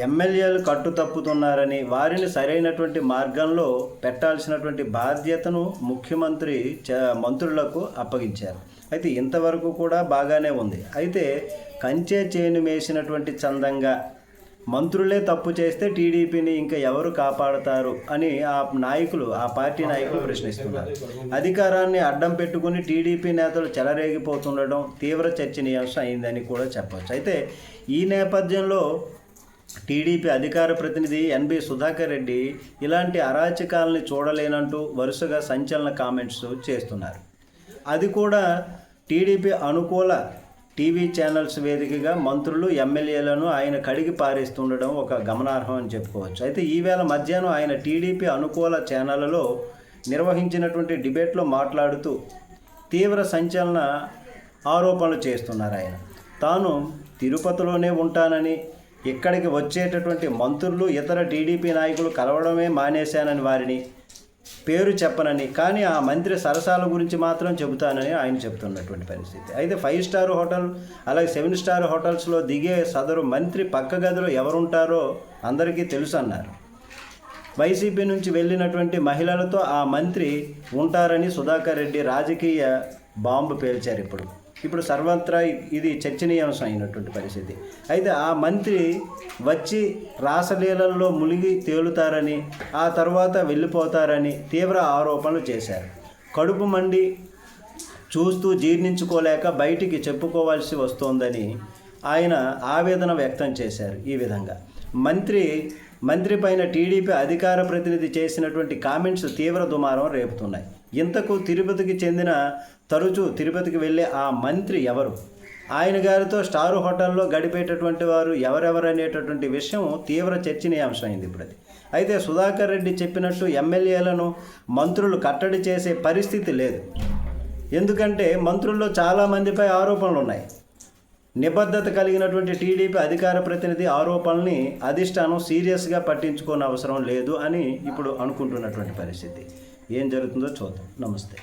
ఎమ్మెల్యేలు కట్టు తప్పుతున్నారని వారిని సరైనటువంటి మార్గంలో పెట్టాల్సినటువంటి బాధ్యతను ముఖ్యమంత్రి చ- మంత్రులకు అప్పగించారు. అయితే ఇంతవరకు కూడా బాగానే ఉంది. అయితే కంచే చేను మేసినటువంటి చందంగా మంత్రులే తప్పు చేస్తే టీడీపీని ఇంకా ఎవరు కాపాడతారు అని ఆ నాయకులు ఆ పార్టీ నాయకులు ప్రశ్నిస్తున్నారు. అధికారాన్ని అడ్డం పెట్టుకుని టీడీపీ నేతలు చెలరేగిపోతుండడం తీవ్ర చర్చనీయాంశం అయిందని కూడా చెప్పవచ్చు అయితే ఈ నేపథ్యంలో టీడీపీ అధికార ప్రతినిధి ఎన్బి సుధాకర్ రెడ్డి ఇలాంటి అరాచకాలని చూడలేనంటూ వరుసగా సంచలన కామెంట్స్ చేస్తున్నారు. అది కూడా టీడీపీ అనుకూల టీవీ ఛానల్స్ వేదికగా మంత్రులు ఎమ్మెల్యేలను ఆయన కడిగి పారేస్తుండడం ఒక గమనార్హం అని చెప్పుకోవచ్చు. అయితే ఈవేళ మధ్యాహ్నం ఆయన టీడీపీ అనుకూల ఛానళ్ళలో నిర్వహించినటువంటి డిబేట్లో మాట్లాడుతూ తీవ్ర సంచలన ఆరోపణలు చేస్తున్నారు ఆయన. తాను తిరుపతిలోనే ఉంటానని ఇక్కడికి వచ్చేటటువంటి మంత్రులు ఇతర టీడీపీ నాయకులు కలవడమే మానేశానని వారిని పేరు చెప్పనని కానీ ఆ మంత్రి సరసాల గురించి మాత్రం చెబుతానని ఆయన చెబుతున్నటువంటి పరిస్థితి. అయితే ఫైవ్ స్టార్ హోటల్ అలాగే సెవెన్ స్టార్ హోటల్స్లో దిగే సదరు మంత్రి పక్క గదిలో ఎవరుంటారో అందరికీ తెలుసు అన్నారు వైసీపీ నుంచి వెళ్ళినటువంటి మహిళలతో ఆ మంత్రి ఉంటారని సుధాకర్ రెడ్డి రాజకీయ బాంబు పేల్చారు ఇప్పుడు. ఇప్పుడు సర్వత్రా ఇది చర్చనీయాంశం అయినటువంటి పరిస్థితి. అయితే ఆ మంత్రి వచ్చి రాసలీలల్లో మునిగి తేలుతారని ఆ తర్వాత వెళ్ళిపోతారని తీవ్ర ఆరోపణలు చేశారు. కడుపు మండి చూస్తూ జీర్ణించుకోలేక బయటికి చెప్పుకోవాల్సి వస్తోందని ఆయన ఆవేదన వ్యక్తం చేశారు ఈ విధంగా. మంత్రి మంత్రి పైన టీడీపీ అధికార ప్రతినిధి చేసినటువంటి కామెంట్స్ తీవ్ర దుమారం రేపుతున్నాయి. ఇంతకు తిరుపతికి చెందిన తరచూ తిరుపతికి వెళ్ళే ఆ మంత్రి ఎవరు? ఆయన గారితో స్టార్ హోటల్లో గడిపేటటువంటి వారు ఎవరెవరు అనేటటువంటి విషయం తీవ్ర చర్చనీయాంశం అయింది ఇప్పుడు అది అయితే సుధాకర్ రెడ్డి చెప్పినట్టు ఎమ్మెల్యేలను మంత్రులు కట్టడి చేసే పరిస్థితి లేదు. ఎందుకంటే మంత్రుల్లో చాలామందిపై ఆరోపణలు ఉన్నాయి నిబద్ధత కలిగినటువంటి టీడీపీ అధికార ప్రతినిధి ఆరోపణల్ని అధిష్టానం సీరియస్గా పట్టించుకోని అవసరం లేదు అని ఇప్పుడు అనుకుంటున్నటువంటి పరిస్థితి. ఏం జరుగుతుందో చూద్దాం. నమస్తే.